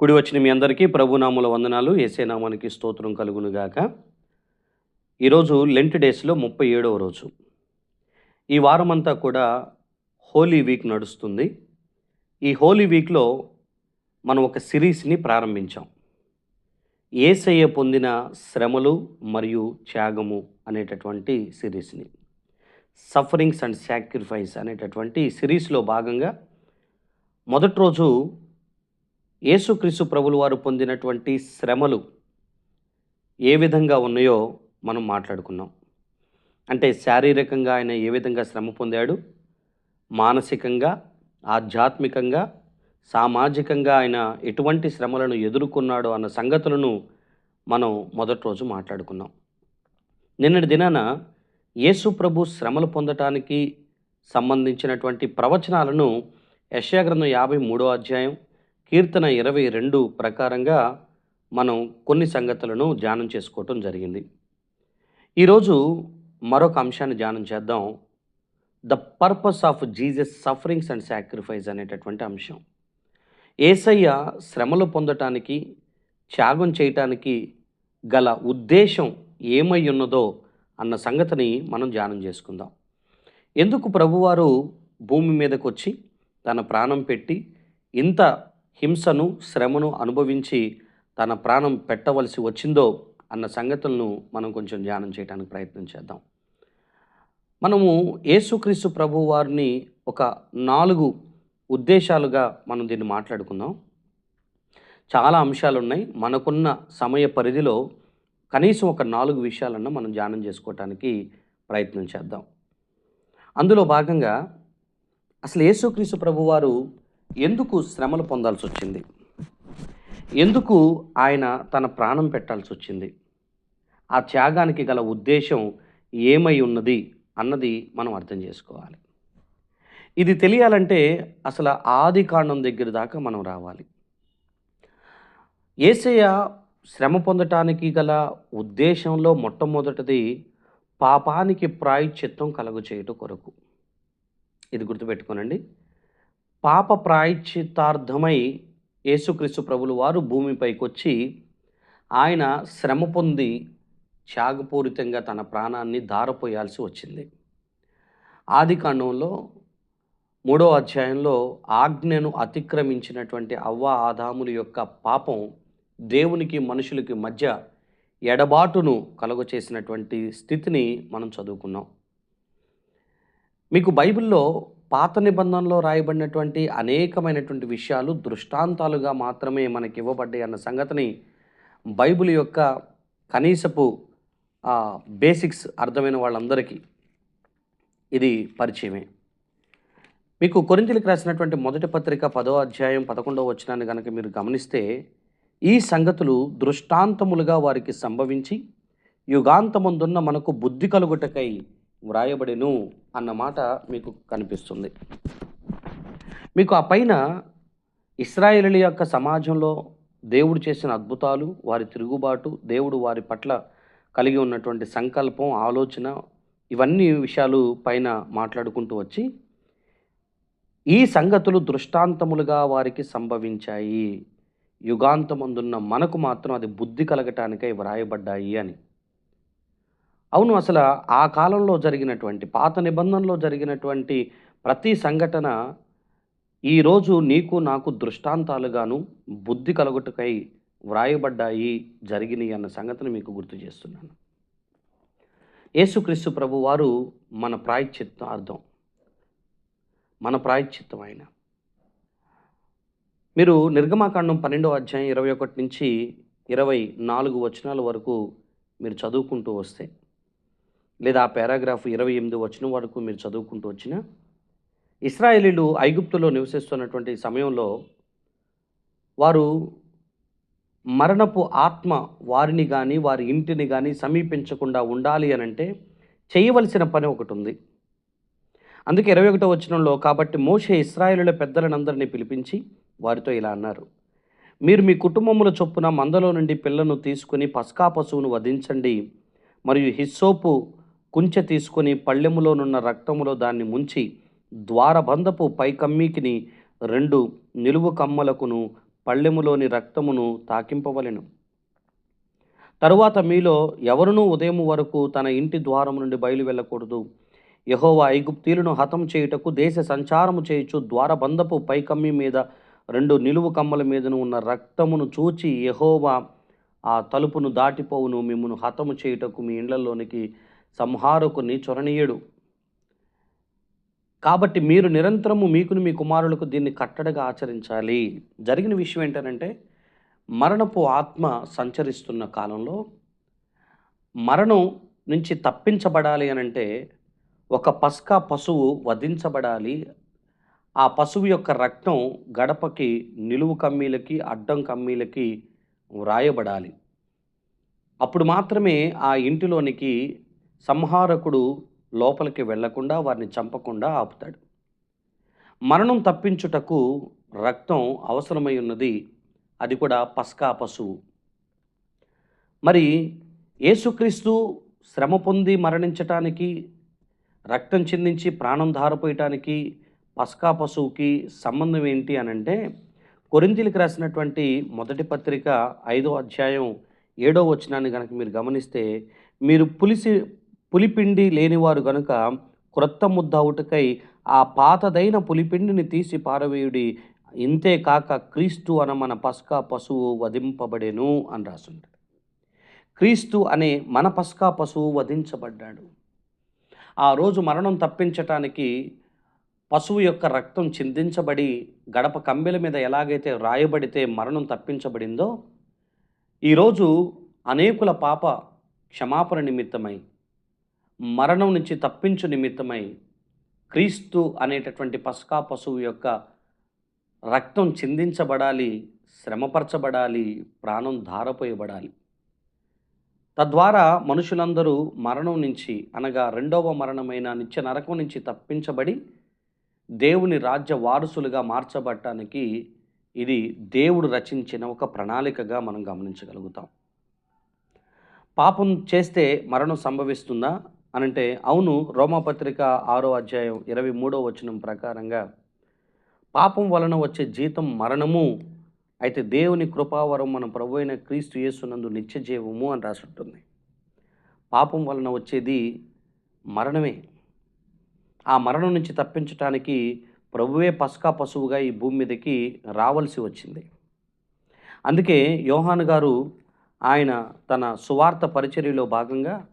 కుడి వచ్చిన మీ అందరికీ ప్రభునాముల వందనాలు. ఏసేనామానికి స్తోత్రం కలుగునుగాక. ఈరోజు లెంట్ డేస్లో ముప్పై ఏడవ రోజు. ఈ వారమంతా కూడా హోలీ వీక్ నడుస్తుంది. ఈ హోలీ వీక్లో మనం ఒక సిరీస్ని ప్రారంభించాం. ఏసయ్య పొందిన శ్రమలు మరియు త్యాగము అనేటటువంటి సిరీస్ని. సఫరింగ్స్ అండ్ సాక్రిఫైస్ అనేటటువంటి సిరీస్లో భాగంగా మొదటి రోజు యేసుక్రీస్తు ప్రభులు వారు పొందినటువంటి శ్రమలు ఏ విధంగా ఉన్నాయో మనం మాట్లాడుకున్నాం. అంటే శారీరకంగా ఆయన ఏ విధంగా శ్రమ పొందాడు? మానసికంగా ఆధ్యాత్మికంగా సామాజికంగా ఆయన ఎటువంటి శ్రమలను ఎదుర్కొన్నాడు అన్న సంగతులను మనం మొదటి రోజు మాట్లాడుకున్నాం. నిన్నటి దినాన యేసు ప్రభు శ్రమలు పొందటానికి సంబంధించినటువంటి ప్రవచనాలను యశాగ్రంథం యాభై మూడో అధ్యాయం కీర్తన ఇరవై రెండు ప్రకారంగా మనం కొన్ని సంగతులను ధ్యానం చేసుకోవటం జరిగింది. ఈరోజు మరొక అంశాన్ని ధ్యానం చేద్దాం. The purpose of Jesus sufferings and sacrifice అనేటటువంటి అంశం. ఏసయ్య శ్రమలు పొందటానికి త్యాగం చేయటానికి గల ఉద్దేశం ఏమై ఉన్నదో అన్న సంగతిని మనం ధ్యానం చేసుకుందాం. ఎందుకు ప్రభువారు భూమి మీదకు వచ్చి తన ప్రాణం పెట్టి ఇంత హింసను శ్రమను అనుభవించి తన ప్రాణం పెట్టవలసి వచ్చిందో అన్న సంగతులను మనం కొంచెం ధ్యానం చేయడానికి ప్రయత్నం చేద్దాం. మనము యేసుక్రీస్తు ప్రభు వారిని ఒక నాలుగు ఉద్దేశాలుగా మనం దీన్ని మాట్లాడుకుందాం. చాలా అంశాలు ఉన్నాయి మనకున్న సమయ పరిధిలో కనీసం ఒక నాలుగు విషయాలన్నా మనం ధ్యానం చేసుకోవటానికి ప్రయత్నం చేద్దాం. అందులో భాగంగా అసలు యేసుక్రీస్తు ప్రభువారు ఎందుకు శ్రమలు పొందాల్సి వచ్చింది ఎందుకు ఆయన తన ప్రాణం పెట్టాల్సి వచ్చింది ఆ త్యాగానికి గల ఉద్దేశం ఏమై ఉన్నది అన్నది మనం అర్థం చేసుకోవాలి. ఇది తెలియాలంటే అసలు ఆది కాండం దగ్గర దాకా మనం రావాలి. ఏసయ్య శ్రమ పొందటానికి గల ఉద్దేశంలో మొట్టమొదటిది పాపానికి ప్రాయశ్చిత్తం కలుగు చేయటం కొరకు. ఇది గుర్తుపెట్టుకోనండి. పాప ప్రాయశ్చిత్తార్థమై యేసుక్రీస్తు ప్రభులు వారు భూమిపైకి వచ్చి ఆయన శ్రమ పొంది త్యాగపూరితంగా తన ప్రాణాన్ని దారపోయాల్సి వచ్చింది. ఆది కాండంలో మూడో అధ్యాయంలో ఆజ్ఞను అతిక్రమించినటువంటి అవ్వ ఆదాముల యొక్క పాపం దేవునికి మనుషులకి మధ్య ఎడబాటును కలుగచేసినటువంటి స్థితిని మనం చదువుకున్నాం. మీకు బైబిల్లో పాత నిబంధనలో రాయబడినటువంటి అనేకమైనటువంటి విషయాలు దృష్టాంతాలుగా మాత్రమే మనకి ఇవ్వబడ్డాయి అన్న సంగతిని బైబిల్ యొక్క కనీసపు బేసిక్స్ అర్థమైన వాళ్ళందరికీ ఇది పరిచయమే. మీకు కొరింతలకు రాసినటువంటి మొదటి పత్రిక పదో అధ్యాయం పదకొండవ వచనాన్ని కనుక మీరు గమనిస్తే ఈ సంగతులు దృష్టాంతములుగా వారికి సంభవించి యుగాంతమందున్న మనకు బుద్ధి కలుగుటకై వ్రాయబడిను అన్న మాట మీకు కనిపిస్తుంది. మీకు ఆ పైన ఇస్రాయేలీల యొక్క సమాజంలో దేవుడు చేసిన అద్భుతాలు వారి తిరుగుబాటు దేవుడు వారి పట్ల కలిగి ఉన్నటువంటి సంకల్పం ఆలోచన ఇవన్నీ విషయాలు పైన మాట్లాడుకుంటూ వచ్చి ఈ సంగతులు దృష్టాంతములుగా వారికి సంభవించాయి. యుగాంతమందున్న మనకు మాత్రం అది బుద్ధి కలగటానికై వ్రాయబడ్డాయి అని. అవును అసలు ఆ కాలంలో జరిగినటువంటి పాత నిబంధనలో జరిగినటువంటి ప్రతి సంఘటన ఈరోజు నీకు నాకు దృష్టాంతాలుగాను బుద్ధి కలుగుటకై వ్రాయబడ్డాయి జరిగినాయి అన్న సంగతిని మీకు గుర్తు చేస్తున్నాను. యేసుక్రీస్తు ప్రభు వారు మన ప్రాయశ్చిత్తార్థం మన ప్రాయశ్చిత్తం ఆయన. మీరు నిర్గమాకాండం పన్నెండో అధ్యాయం ఇరవై ఒకటి నుంచి ఇరవై నాలుగు వచనాల వరకు మీరు చదువుకుంటూ వస్తే లేదా ఆ పారాగ్రాఫ్ ఇరవై ఎనిమిది వచ్చిన వరకు మీరు చదువుకుంటూ వచ్చిన ఇస్రాయేలీలు ఐగుప్తులో నివసిస్తున్నటువంటి సమయంలో వారు మరణపు ఆత్మ వారిని కానీ వారి ఇంటిని కానీ సమీపించకుండా ఉండాలి అని అంటే చేయవలసిన పని ఒకటి ఉంది. అందుకే ఇరవై ఒకటో వచనంలో కాబట్టి మోషే ఇస్రాయేలుల పెద్దలనందరినీ పిలిపించి వారితో ఇలా అన్నారు మీరు మీ కుటుంబముల చొప్పున మందలో నుండి పిల్లను తీసుకుని పస్కా పశువును వధించండి మరియు హిస్సోపు కుంచె తీసుకొని పళ్ళెములోనున్న రక్తములో దాన్ని ముంచి ద్వారబంధపు పైకమ్మీకిని రెండు నిలువు కమ్మలకును పళ్ళెములోని రక్తమును తాకింపవలెను. తరువాత మీలో ఎవరునూ ఉదయం వరకు తన ఇంటి ద్వారం నుండి బయలు వెళ్ళకూడదు. యహోవా ఐగుప్తీలను హతం చేయుటకు దేశ సంచారము చేయుచు ద్వారబంధపు పైకమ్మి మీద రెండు నిలువు కమ్మల మీదను ఉన్న రక్తమును చూచి యహోవా ఆ తలుపును దాటిపోవును. మిమ్మను హతము చేయుటకు మీ ఇండ్లలోనికి సంహారకుని చొరనీయడు. కాబట్టి మీరు నిరంతరము మీకును మీ కుమారులకు దీన్ని కట్టడగా ఆచరించాలి. జరిగిన విషయం ఏంటంటే మరణపు ఆత్మ సంచరిస్తున్న కాలంలో మరణం నుంచి తప్పించబడాలి అని అంటే ఒక పస్కా పశువు వధించబడాలి. ఆ పశువు యొక్క రక్తం గడపకి నిలువు కమ్మీలకి అడ్డం కమ్మీలకి వ్రాయబడాలి. అప్పుడు మాత్రమే ఆ ఇంటిలోనికి సంహారకుడు లోపలికి వెళ్ళకుండా వారిని చంపకుండా ఆపుతాడు. మరణం తప్పించుటకు రక్తం అవసరమై ఉన్నది. అది కూడా పస్కా పశువు. మరి యేసుక్రీస్తు శ్రమ పొంది మరణించటానికి రక్తం చిందించి ప్రాణం ధారపోయటానికి పస్కా పశువుకి సంబంధం ఏంటి అని అంటే కొరింతీలకు రాసినటువంటి మొదటి పత్రిక ఐదో అధ్యాయం ఏడో వచనాన్ని కనుక మీరు గమనిస్తే మీరు పులిసి పులిపిండి లేనివారు గనుక క్రొత్త ముద్ద అవుటకై ఆ పాతదైన పులిపిండిని తీసి పారవేయుడి ఇంతేకాక క్రీస్తు అన మన పస్కా పశువు వధింపబడెను అని రాసుంటాడు క్రీస్తు అనే మన పస్కా పశువు వధించబడ్డాడు. ఆ రోజు మరణం తప్పించటానికి పశువు యొక్క రక్తం చిందించబడి గడప కంబెల మీద ఎలాగైతే రాయబడితే మరణం తప్పించబడిందో ఈరోజు అనేకుల పాప క్షమాపణ నిమిత్తమై మరణం నుంచి తప్పించు నిమిత్తమై క్రీస్తు అనేటటువంటి పసకా పశువు యొక్క రక్తం చిందించబడాలి శ్రమపరచబడాలి ప్రాణం ధారపోయబడాలి. తద్వారా మనుషులందరూ మరణం నుంచి అనగా రెండవ మరణమైన నిత్య నరకం నుంచి తప్పించబడి దేవుని రాజ్య వారసులుగా మార్చబడటానికి ఇది దేవుడు రచించిన ఒక ప్రణాళికగా మనం గమనించగలుగుతాం. పాపం చేస్తే మరణం సంభవిస్తుందా? అనంటే అవును రోమపత్రిక ఆరో అధ్యాయం ఇరవై మూడో వచనం ప్రకారంగా పాపం వలన వచ్చే జీతం మరణము అయితే దేవుని కృపావరం మన ప్రభు అయిన క్రీస్తు యేసునందు నిత్య జీవము అని రాసి ఉంటుంది పాపం వలన వచ్చేది మరణమే. ఆ మరణం నుంచి తప్పించటానికి ప్రభువే పస్కా పశువుగా ఈ భూమి మీదకి రావాల్సి వచ్చింది. అందుకే యోహాన్ గారు ఆయన తన సువార్త పరిచర్యలో భాగంగా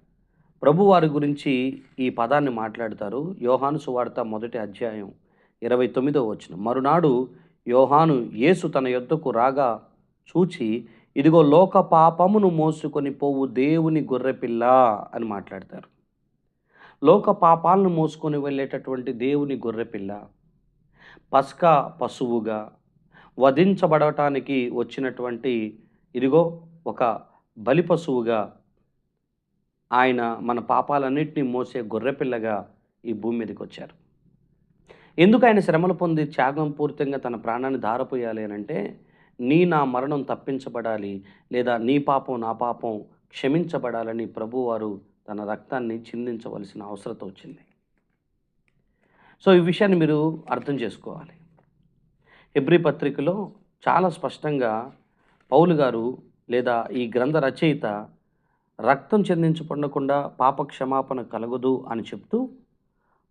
ప్రభువారి గురించి ఈ పదాన్ని మాట్లాడతారు. యోహాను సువార్త మొదటి అధ్యాయం ఇరవై తొమ్మిదో వచ్చిన మరునాడు యోహాను యేసు తన యొద్దకు రాగా చూచి ఇదిగో లోక పాపమును మోసుకొని పోవు దేవుని గొర్రెపిల్ల అని మాట్లాడతారు. లోక పాపాలను మోసుకొని వెళ్ళేటటువంటి దేవుని గొర్రెపిల్ల పస్కా పశువుగా వధించబడటానికి వచ్చినటువంటి ఇదిగో ఒక బలి పశువుగా ఆయన మన పాపాలన్నింటినీ మోసే గొర్రెపిల్లగా ఈ భూమి మీదకి వచ్చారు. ఎందుకు ఆయన శ్రమలు పొంది త్యాగం పూర్తిగా తన ప్రాణాన్ని దారపోయాలి అని అంటే నీ నా మరణం తప్పించబడాలి లేదా నీ పాపం నా పాపం క్షమించబడాలని ప్రభువారు తన రక్తాన్ని చిందించవలసిన అవసరత వచ్చింది. సో ఈ విషయాన్ని మీరు అర్థం చేసుకోవాలి. హెబ్రి పత్రికలో చాలా స్పష్టంగా పౌలు గారు లేదా ఈ గ్రంథ రచయిత రక్తం చెందించబడకుండా పాప క్షమాపణ కలగదు అని చెప్తూ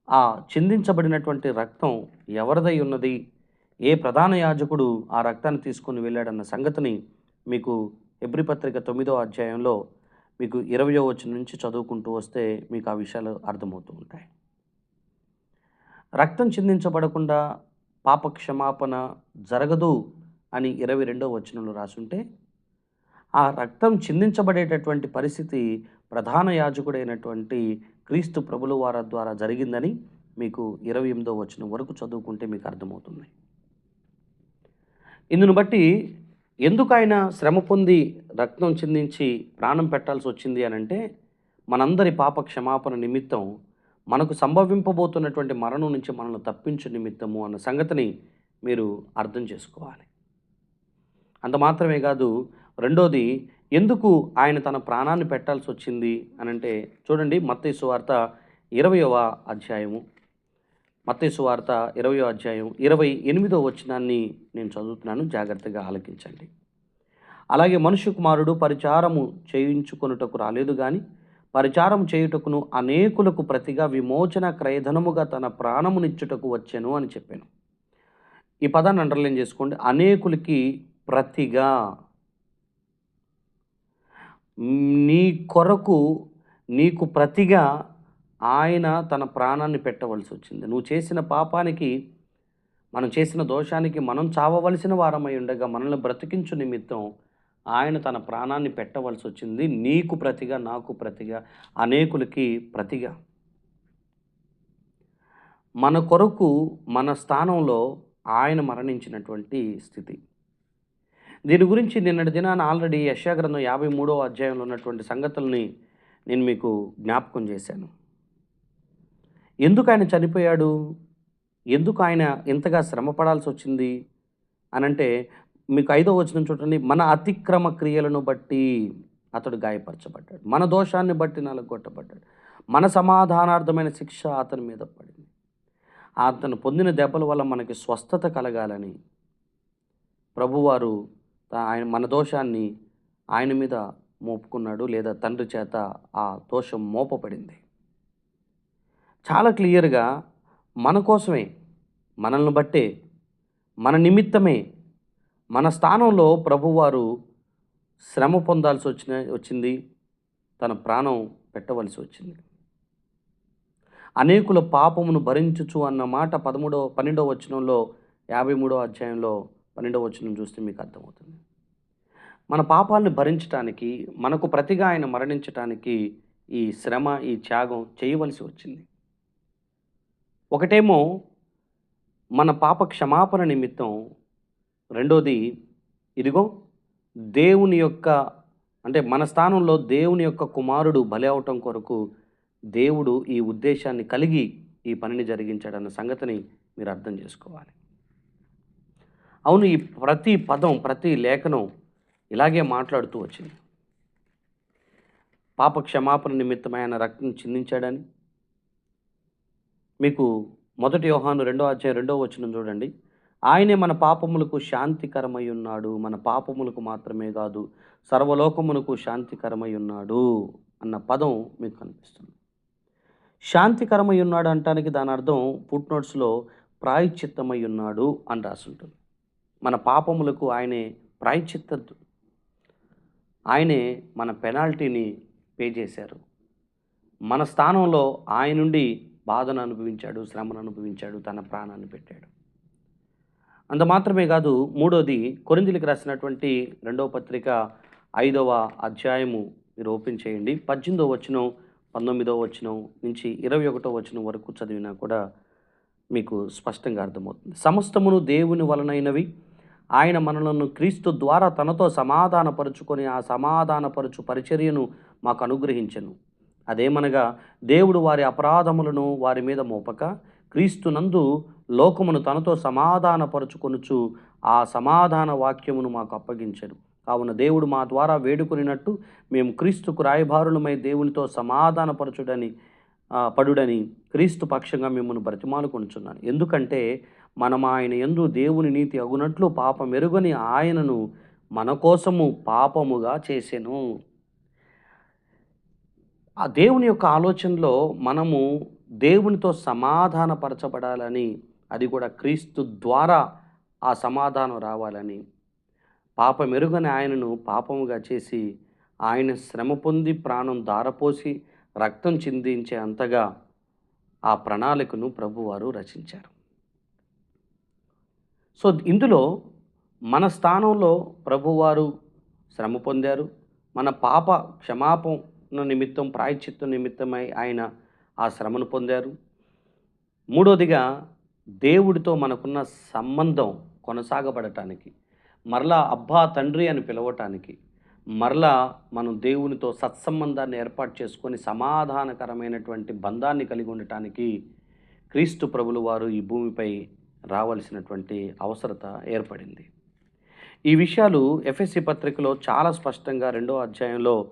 ఆ చిందించబడినటువంటి రక్తం ఎవరిదై ఉన్నది ఏ ప్రధాన యాజకుడు ఆ రక్తాన్ని తీసుకుని వెళ్ళాడన్న సంగతిని మీకు ఎబ్రి పత్రిక తొమ్మిదో అధ్యాయంలో మీకు ఇరవయో వచ్చిన నుంచి చదువుకుంటూ వస్తే మీకు ఆ విషయాలు అర్థమవుతూ ఉంటాయి. రక్తం చిందించబడకుండా పాప క్షమాపణ జరగదు అని ఇరవై రెండో వచనంలో రాసుంటే ఆ రక్తం చిందించబడేటటువంటి పరిస్థితి ప్రధాన యాజకుడైనటువంటి క్రీస్తు ప్రభుల వారి ద్వారా జరిగిందని మీకు ఇరవై ఎనిమిదో వచ్చిన వరకు చదువుకుంటే మీకు అర్థమవుతుంది. ఇందును బట్టి ఎందుకు ఆయన శ్రమ పొంది రక్తం చిందించి ప్రాణం పెట్టాల్సి వచ్చింది అని అంటే మనందరి పాప క్షమాపణ నిమిత్తం మనకు సంభవింపబోతున్నటువంటి మరణం నుంచి మనల్ని తప్పించు నిమిత్తము అన్న సంగతిని మీరు అర్థం చేసుకోవాలి. అంత మాత్రమే కాదు రెండోది ఎందుకు ఆయన తన ప్రాణాన్ని పెట్టాల్సి వచ్చింది అని అంటే చూడండి మత్తయ్య సువార్త ఇరవయవ అధ్యాయము. మత్తయ్య వార్త ఇరవయో అధ్యాయం ఇరవై ఎనిమిదో వచనాన్ని నేను చదువుతున్నాను జాగ్రత్తగా ఆలకించండి. అలాగే మనుష్య కుమారుడు పరిచారము చేయించుకొనుటకు రాలేదు కానీ పరిచారం చేయుటకును అనేకులకు ప్రతిగా విమోచన క్రయధనముగా తన ప్రాణమునిచ్చుటకు వచ్చాను అని చెప్పాను. ఈ పదాన్ని అండర్లైన్ చేసుకోండి అనేకులకి ప్రతిగా నీ కొరకు నీకు ప్రతిగా ఆయన తన ప్రాణాన్ని పెట్టవలసి వచ్చింది. నువ్వు చేసిన పాపానికి మనం చేసిన దోషానికి మనం చావవలసిన వారమై ఉండగా మనల్ని బ్రతికించు నిమిత్తం ఆయన తన ప్రాణాన్ని పెట్టవలసి వచ్చింది. నీకు ప్రతిగా నాకు ప్రతిగా అనేకులకి ప్రతిగా. మన కొరకు మన స్థానంలో ఆయన మరణించినటువంటి స్థితి. దీని గురించి నిన్నటి దినాన ఆల్రెడీ యశాగ్రంథం యాభై మూడవ అధ్యాయంలో ఉన్నటువంటి సంగతుల్ని నేను మీకు జ్ఞాపకం చేశాను. ఎందుకు ఆయన చనిపోయాడు? ఎందుకు ఆయన ఇంతగా శ్రమ పడాల్సి వచ్చింది? అనంటే మీకు ఐదో వచ్చిన చూడండి. మన అతిక్రమ క్రియలను బట్టి అతడు గాయపరచబడ్డాడు. మన దోషాన్ని బట్టి నలగొట్టబడ్డాడు. మన సమాధానార్థమైన శిక్ష అతని మీద పడింది. అతను పొందిన దెబ్బల వల్ల మనకి స్వస్థత కలగాలని ప్రభువారు ఆయన మన దోషాన్ని ఆయన మీద మోపుకున్నాడు లేదా తండ్రి చేత ఆ దోషం మోపబడింది. చాలా క్లియర్గా మన కోసమే మనల్ని బట్టే మన నిమిత్తమే మన స్థానంలో ప్రభువారు శ్రమ పొందాల్సి వచ్చిన వచ్చింది తన ప్రాణం పెట్టవలసి వచ్చింది. అనేకుల పాపమును భరించుచు అన్న మాట పదమూడవ పన్నెండవ వచనంలో యాభై మూడవ అధ్యాయంలో పన్నెండవ వచనం చూస్తే మీకు అర్థమవుతుంది. మన పాపాలను భరించటానికి మనకు ప్రతిగా ఆయన మరణించటానికి ఈ శ్రమ ఈ త్యాగం చేయవలసి వచ్చింది. ఒకటేమో మన పాప క్షమాపణ నిమిత్తం. రెండోది ఇదిగో దేవుని యొక్క అంటే మన స్థానంలో దేవుని యొక్క కుమారుడు బలి అవటం కొరకు దేవుడు ఈ ఉద్దేశాన్ని కలిగి ఈ పనిని జరిగించాడన్న సంగతిని మీరు అర్థం చేసుకోవాలి. అవును ఈ ప్రతి పదం ప్రతి లేఖనం ఇలాగే మాట్లాడుతూ వచ్చింది. పాప క్షమాపణ నిమిత్తమై ఆయన రక్తం చిందించాడని. మీకు మొదటి యోహాను రెండో అధ్యాయం రెండో వచనం చూడండి. ఆయనే మన పాపములకు శాంతికరమై ఉన్నాడు. మన పాపములకు మాత్రమే కాదు సర్వలోకమునకు శాంతికరమై ఉన్నాడు అన్న పదం మీకు కనిపిస్తుంది. శాంతికరమై ఉన్నాడు అంటానికి దాని అర్థం ఫుట్ నోట్స్లో ప్రాయశ్చిత్తమై ఉన్నాడు అని రాసుంటుంది. మన పాపములకు ఆయనే ప్రాయశ్చిత్త ఆయనే మన పెనాల్టీని పే చేశారు. మన స్థానంలో ఆయన నుండి బాధను అనుభవించాడు శ్రమను అనుభవించాడు తన ప్రాణాన్ని పెట్టాడు. అంత మాత్రమే కాదు మూడోది కొరిందులకు రాసినటువంటి రెండవ పత్రిక ఐదవ అధ్యాయము మీరు ఓపెన్ చేయండి. పద్దెనిమిదో వచనం పంతొమ్మిదవ వచనం నుంచి ఇరవై ఒకటో వచనం వరకు చదివినా కూడా మీకు స్పష్టంగా అర్థమవుతుంది. సమస్తమును దేవుని వలనైనవి ఆయన మనలను క్రీస్తు ద్వారా తనతో సమాధానపరుచుకొని ఆ సమాధానపరచు పరిచర్యను మాకు అనుగ్రహించను. అదేమనగా దేవుడు వారి అపరాధములను వారి మీద మోపక క్రీస్తునందు లోకమును తనతో సమాధానపరుచుకొనుచు ఆ సమాధాన వాక్యమును మాకు అప్పగించడు కావున దేవుడు మా ద్వారా వేడుకొనినట్టు మేము క్రీస్తుకు రాయభారులమై దేవునితో సమాధానపరచుడని పడుడని క్రీస్తు పక్షంగా మిమ్మల్ని బ్రతిమాలుకొనుచున్నాను. ఎందుకంటే మనం ఆయన ఎందు దేవుని నీతి అగునట్లు పాపం ఎరుగని ఆయనను మన కోసము పాపముగా చేసెను. ఆ దేవుని యొక్క ఆలోచనలో మనము దేవునితో సమాధానపరచబడాలని అది కూడా క్రీస్తు ద్వారా ఆ సమాధానం రావాలని. పాపం ఎరుగని ఆయనను పాపముగా చేసి ఆయన శ్రమ పొంది ప్రాణం దారపోసి రక్తం చిందించే అంతగా ఆ ప్రణాళికను ప్రభువారు రచించారు. సో ఇందులో మన స్థానంలో ప్రభువారు శ్రమ పొందారు. మన పాప క్షమాపణ నిమిత్తం ప్రాయశ్చిత్తం నిమిత్తమై ఆయన ఆ శ్రమను పొందారు. మూడోదిగా దేవుడితో మనకున్న సంబంధం కొనసాగబడటానికి మరలా అబ్బా తండ్రి అని పిలవటానికి మరలా మనం దేవునితో సత్సంబంధాన్ని ఏర్పాటు చేసుకొని సమాధానకరమైనటువంటి బంధాన్ని కలిగి ఉండటానికి క్రీస్తు ప్రభులు వారు ఈ భూమిపై రావాల్సినటువంటి అవసరత ఏర్పడింది. ఈ విషయాలు ఎఫ్ఎస్సి పత్రికలో చాలా స్పష్టంగా రెండో అధ్యాయంలో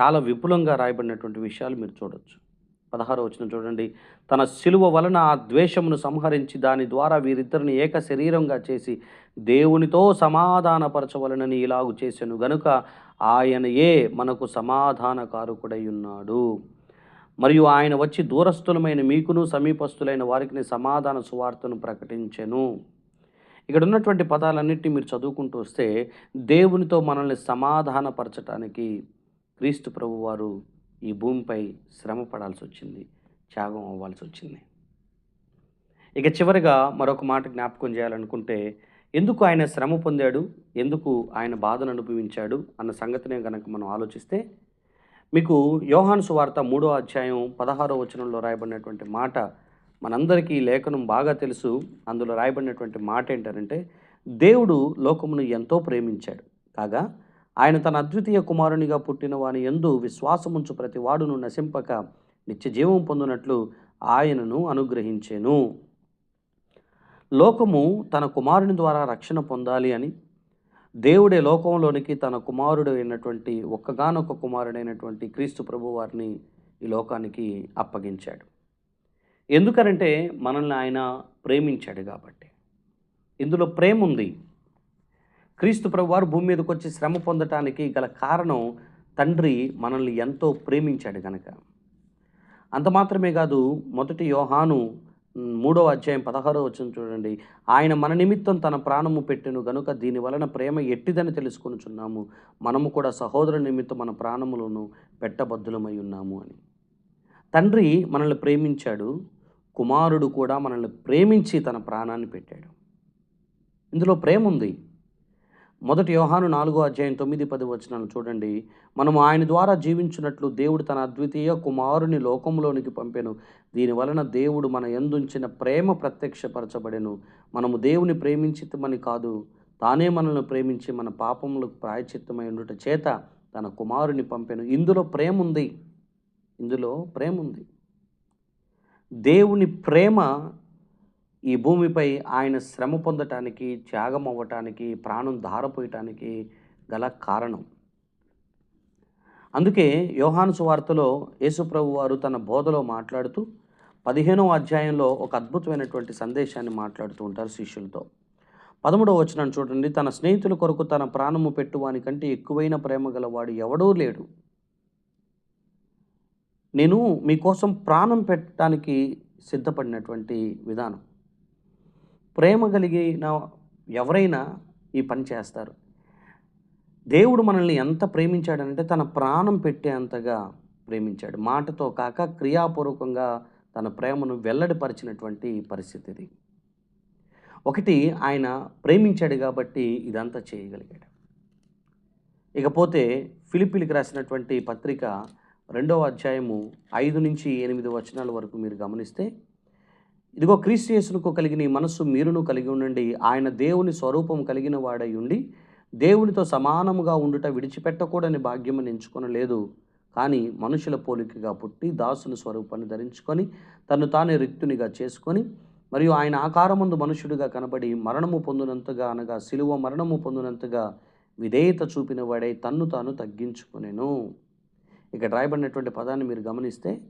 చాలా విపులంగా రాయబడినటువంటి విషయాలు మీరు చూడొచ్చు. పదహారో వచ్చిన చూడండి. తన శిలువ వలన ఆ ద్వేషమును సంహరించి దాని ద్వారా వీరిద్దరిని ఏక శరీరంగా చేసి దేవునితో సమాధానపరచవలనని ఇలాగు చేసెను గనుక ఆయనయే మనకు సమాధానకారకుడై ఉన్నాడు. మరియు ఆయన వచ్చి దూరస్థులమైన మీకును సమీపస్థులైన వారికి సమాధాన సువార్తను ప్రకటించెను. ఇక్కడ ఉన్నటువంటి పదాలన్నింటినీ మీరు చదువుకుంటూ వస్తే దేవునితో మనల్ని సమాధానపరచటానికి క్రీస్తు ప్రభు వారు ఈ భూమిపై శ్రమ పడాల్సి వచ్చింది త్యాగం అవ్వాల్సి వచ్చింది. ఇక చివరిగా మరొక మాట జ్ఞాపకం చేయాలనుకుంటే ఎందుకు ఆయన శ్రమ పొందాడు? ఎందుకు ఆయన బాధను అనుభవించాడు? అన్న సంగతినే కనుక మనం ఆలోచిస్తే మీకు యోహాను సువార్త మూడో అధ్యాయం పదహారో వచనంలో రాయబడినటువంటి మాట మనందరికీ ఈ లేఖనం బాగా తెలుసు. అందులో రాయబడినటువంటి మాట ఏంటంటే దేవుడు లోకమును ఎంతో ప్రేమించాడు. కాగా ఆయన తన అద్వితీయ కుమారునిగా పుట్టిన వాని ఎందు విశ్వాసముంచు ప్రతి వాడును నశింపక నిత్య జీవం పొందినట్లు ఆయనను అనుగ్రహించెను. లోకము తన కుమారుని ద్వారా రక్షణ పొందాలి అని దేవుడే లోకంలోనికి తన కుమారుడు అయినటువంటి ఒక్కగానొక్క కుమారుడైనటువంటి క్రీస్తు ప్రభు వారిని ఈ లోకానికి అప్పగించాడు. ఎందుకనంటే మనల్ని ఆయన ప్రేమించాడు కాబట్టి. ఇందులో ప్రేమ ఉంది. క్రీస్తు ప్రభు వారు భూమి మీదకి వచ్చి శ్రమ పొందటానికి గల కారణం తండ్రి మనల్ని ఎంతో ప్రేమించాడు కనుక అంత మాత్రమే కాదు మొదటి యోహాను మూడవ మూడో అధ్యాయం పదహారో వచ్చిన చూడండి. ఆయన మన నిమిత్తం తన ప్రాణము పెట్టెను గనుక దీని వలన ప్రేమ ఎట్టిదని తెలుసుకొనుచున్నాము. మనము కూడా సహోదరు నిమిత్తం మన ప్రాణములను పెట్టబద్దులమై ఉన్నాము అని. తండ్రి మనల్ని ప్రేమించాడు. కుమారుడు కూడా మనల్ని ప్రేమించి తన ప్రాణాన్ని పెట్టాడు. ఇందులో ప్రేమ ఉంది. మొదటి యోహాను నాలుగో అధ్యాయం తొమ్మిది పది వచనాలు చూడండి. మనము ఆయన ద్వారా జీవించినట్లు దేవుడు తన అద్వితీయ కుమారుని లోకంలోనికి పంపెను. దీని వలన దేవుడు మన ఎందుంచిన ప్రేమ ప్రత్యక్షపరచబడెను. మనము దేవుని ప్రేమించితమని కాదు తానే మనల్ని ప్రేమించి మన పాపములకు ప్రాయచిత్తమై ఉండుట చేత తన కుమారుని పంపెను. ఇందులో ప్రేమ ఉంది ఇందులో ప్రేమ ఉంది దేవుని ప్రేమ ఈ భూమిపై ఆయన శ్రమ పొందటానికి త్యాగం అవ్వటానికి ప్రాణం ధారపోయటానికి గల కారణం. అందుకే యోహాను సువార్తలో యేసుప్రభు వారు తన బోధలో మాట్లాడుతూ పదిహేనవ అధ్యాయంలో ఒక అద్భుతమైనటువంటి సందేశాన్ని మాట్లాడుతూ ఉంటారు శిష్యులతో. పదమూడవ వచనం చూడండి తన స్నేహితుల కొరకు తన ప్రాణము పెట్టువాని కంటే ఎక్కువైన ప్రేమ గలవాడు ఎవడూ లేడు. నేను మీకోసం ప్రాణం పెట్టడానికి సిద్ధపడినటువంటి విధానం. ప్రేమ కలిగిన ఎవరైనా ఈ పని చేస్తారు. దేవుడు మనల్ని ఎంత ప్రేమించాడంటే తన ప్రాణం పెట్టేంతగా ప్రేమించాడు. మాటతో కాక క్రియాపూర్వకంగా తన ప్రేమను వెల్లడిపరిచినటువంటి పరిస్థితి ఇది. ఒకటి ఆయన ప్రేమించాడు కాబట్టి ఇదంతా చేయగలిగాడు. ఇకపోతే ఫిలిపిలికి రాసినటువంటి పత్రిక రెండవ అధ్యాయము ఐదు నుంచి ఎనిమిది వచనాల వరకు మీరు గమనిస్తే ఇదిగో క్రీస్తు యేసునకు కలిగిన ఈ మనస్సు మీరును కలిగి ఉండండి. ఆయన దేవుని స్వరూపం కలిగిన వాడై ఉండి దేవునితో సమానముగా ఉండుట విడిచిపెట్టకూడని భాగ్యము ఎంచుకొనలేదు. కానీ మనుషుల పోలికగా పుట్టి దాసుని స్వరూపాన్ని ధరించుకొని తను తానే రిక్తునిగా చేసుకొని మరియు ఆయన ఆకారముందు మనుషుడిగా కనబడి మరణము పొందినంతగా అనగా సిలువ మరణము పొందినంతగా విధేయత చూపిన వాడై తన్ను తాను తగ్గించుకునేను. ఇక రాయబడినటువంటి పదాన్ని మీరు గమనిస్తే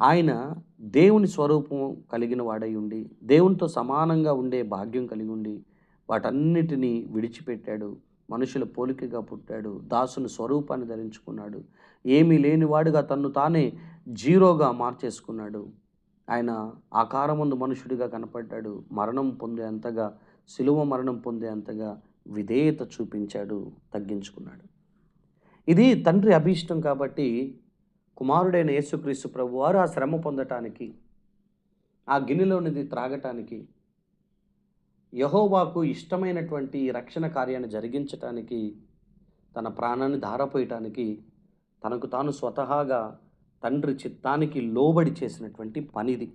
ఆయన దేవుని స్వరూపం కలిగిన వాడై ఉండి దేవునితో సమానంగా ఉండే భాగ్యం కలిగి ఉండి వాటన్నిటినీ విడిచిపెట్టాడు. మనుషుల పోలికగా పుట్టాడు. దాసుని స్వరూపాన్ని ధరించుకున్నాడు. ఏమీ లేనివాడుగా తన్ను తానే జీరోగా మార్చేసుకున్నాడు. ఆయన ఆకారముందు మనుషుడిగా కనపడ్డాడు. మరణం పొందేంతగా సిలువ మరణం పొందేంతగా విధేయత చూపించాడు తగ్గించుకున్నాడు. ఇది తండ్రి అభీష్టం కాబట్టి కుమారుడైన యేసుక్రీస్తు ప్రభు వారు ఆ శ్రమ పొందటానికి ఆ గిన్నెలోనిది త్రాగటానికి యహోవాకు ఇష్టమైనటువంటి రక్షణ కార్యాన్ని జరిగించటానికి తన ప్రాణాన్ని ధారపోయటానికి తనకు తాను స్వతహాగా తండ్రి చిత్తానికి లోబడి చేసినటువంటి పనిది.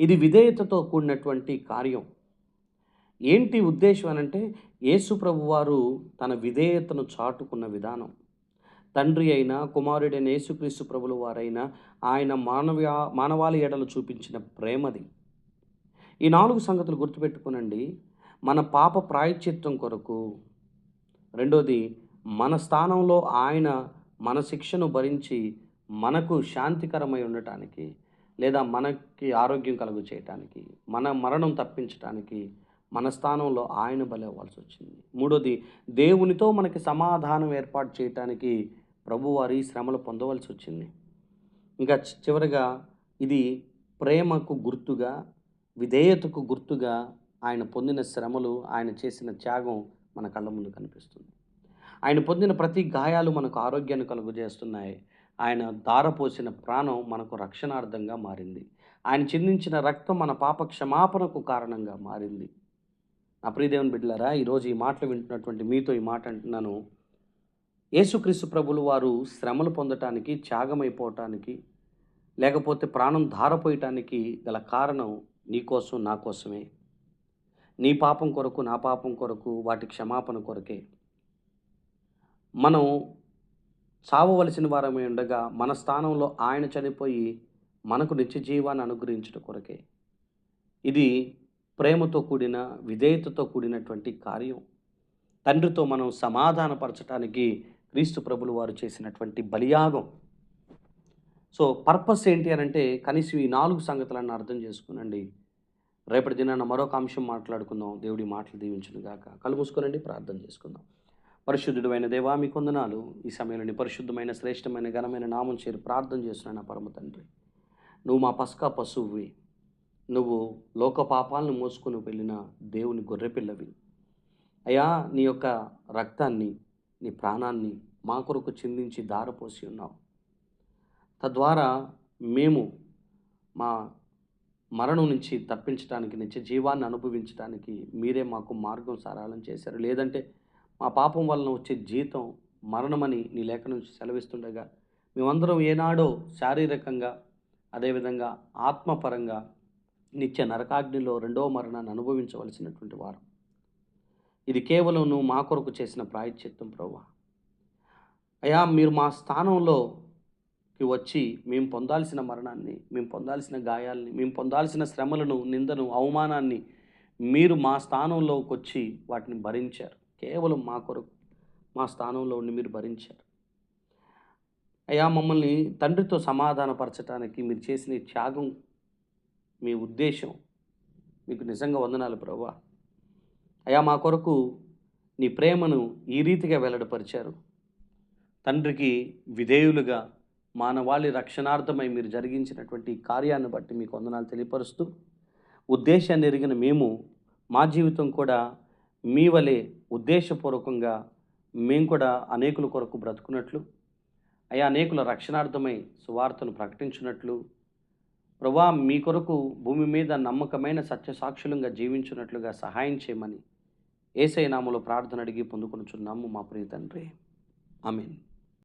ఇది విధేయతతో కూడినటువంటి కార్యం. ఏంటి ఉద్దేశం అనంటే యేసు ప్రభువారు తన విధేయతను చాటుకున్న విధానం. తండ్రి అయిన కుమారుడైన యేసుక్రీస్తు ప్రభులు వారైనా ఆయన మానవ మానవాళి ఎడలు చూపించిన ప్రేమది. ఈ నాలుగు సంగతులు గుర్తుపెట్టుకునండి. మన పాప ప్రాయశ్చిత్తం కొరకు రెండోది మన స్థానంలో ఆయన మన శిక్షను భరించి మనకు శాంతికరమై ఉండటానికి లేదా మనకి ఆరోగ్యం కలుగు చేయటానికి మన మరణం తప్పించటానికి మన స్థానంలో ఆయన బలి అవ్వాల్సి వచ్చింది. మూడోది దేవునితో మనకి సమాధానం ఏర్పాటు చేయటానికి ప్రభువారి శ్రమలు పొందవలసి వచ్చింది ఇంకా చి- చివరగా ఇది ప్రేమకు గుర్తుగా విధేయతకు గుర్తుగా ఆయన పొందిన శ్రమలు ఆయన చేసిన త్యాగం మన కళ్ళ ముందు కనిపిస్తుంది. ఆయన పొందిన ప్రతి గాయాలు మనకు ఆరోగ్యాన్ని కలుగజేస్తున్నాయి. ఆయన దారపోసిన ప్రాణం మనకు రక్షణార్థంగా మారింది. ఆయన చిందించిన రక్తం మన పాప క్షమాపణకు కారణంగా మారింది. నా ప్రియదేవుని బిడ్డలారా ఈరోజు ఈ మాటలు వింటున్నటువంటి మీతో ఈ మాట అంటున్నాను యేసుక్రీస్తు ప్రభులు వారు శ్రమలు పొందటానికి త్యాగమైపోవటానికి లేకపోతే ప్రాణం ధారపోయటానికి గల కారణం నీకోసం నా కోసమే. నీ పాపం కొరకు నా పాపం కొరకు వాటి క్షమాపణ కొరకే. మనం చావవలసిన వారమై ఉండగా మన స్థానంలో ఆయన చనిపోయి మనకు నిత్య జీవాన్ని అనుగ్రహించడం కొరకే. ఇది ప్రేమతో కూడిన విధేయతతో కూడినటువంటి కార్యం. తండ్రితో మనం సమాధానపరచడానికి క్రీస్తు ప్రభులు వారు చేసినటువంటి బలియాగం. సో పర్పస్ ఏంటి అని అంటే కనీసం ఈ నాలుగు సంగతులను అర్థం చేసుకునండి. రేపటి దినాన మరొక అంశం మాట్లాడుకుందాం. దేవుడి మాటలు దీవించును గాక. కళ్ళు ప్రార్థన చేసుకుందాం. పరిశుద్ధుడైన దేవా మీ కొందనాలు ఈ సమయంలోని పరిశుద్ధమైన శ్రేష్టమైన ఘనమైన నామం చేరి ప్రార్థన చేస్తున్నాను నా పరమ తండ్రి. నువ్వు మా పస్కా పశువువి. నువ్వు లోక పాపాలను మోసుకొని వెళ్ళిన దేవుని గొర్రెపిల్లవి. అయ్యా నీ యొక్క రక్తాన్ని నీ ప్రాణాన్ని మా కొరకు చిందించి దారపోసి ఉన్నావు. తద్వారా మేము మా మరణం నుంచి తప్పించడానికి నిత్య జీవాన్ని అనుభవించడానికి మీరే మాకు మార్గం సరళం చేశారు. లేదంటే మా పాపం వలన వచ్చే జీతం మరణమని నీ లేఖ నుంచి సెలవిస్తుండగా మేమందరం ఏనాడో శారీరకంగా అదేవిధంగా ఆత్మపరంగా నిత్య నరకాగ్నిలో రెండవ మరణాన్ని అనుభవించవలసినటువంటి వారం. ఇది కేవలం నువ్వు మా కొరకు చేసిన ప్రాయశ్చిత్తం ప్రభా అయ్యా మీరు మా స్థానంలోకి వచ్చి మేము పొందాల్సిన మరణాన్ని మేము పొందాల్సిన గాయాల్ని మేము పొందాల్సిన శ్రమలను నిందను అవమానాన్ని మీరు మా స్థానంలోకి వచ్చి వాటిని భరించారు. కేవలం మా కొరకు మా స్థానంలో ఉండి మీరు భరించారు. అయ్యా మమ్మల్ని తండ్రితో సమాధానపరచడానికి మీరు చేసిన త్యాగం మీ ఉద్దేశం. మీకు నిజంగా వందనాలు ప్రభా అయ్యా మా కొరకు నీ ప్రేమను ఈ రీతిగా వెల్లడిపరిచారు. తండ్రికి విధేయులుగా మానవాళి రక్షణార్థమై మీరు జరిగించినటువంటి కార్యాన్ని బట్టి మీకు వందనాలు తెలియపరుస్తూ ఉద్దేశాన్ని ఎరిగిన మేము మా జీవితం కూడా మీ వలె ఉద్దేశపూర్వకంగా మేము కూడా అనేకుల కొరకు బ్రతుకున్నట్లు అయా అనేకుల రక్షణార్థమై సువార్తను ప్రకటించినట్లు ప్రభా మీ కొరకు భూమి మీద నమ్మకమైన సత్యసాక్షులంగా జీవించినట్లుగా సహాయం చేయమని ఏసై నామలో ప్రార్థన అడిగి పొందుకొనుచున్నాము మా ప్రియ తండ్రి. ఆమెన్.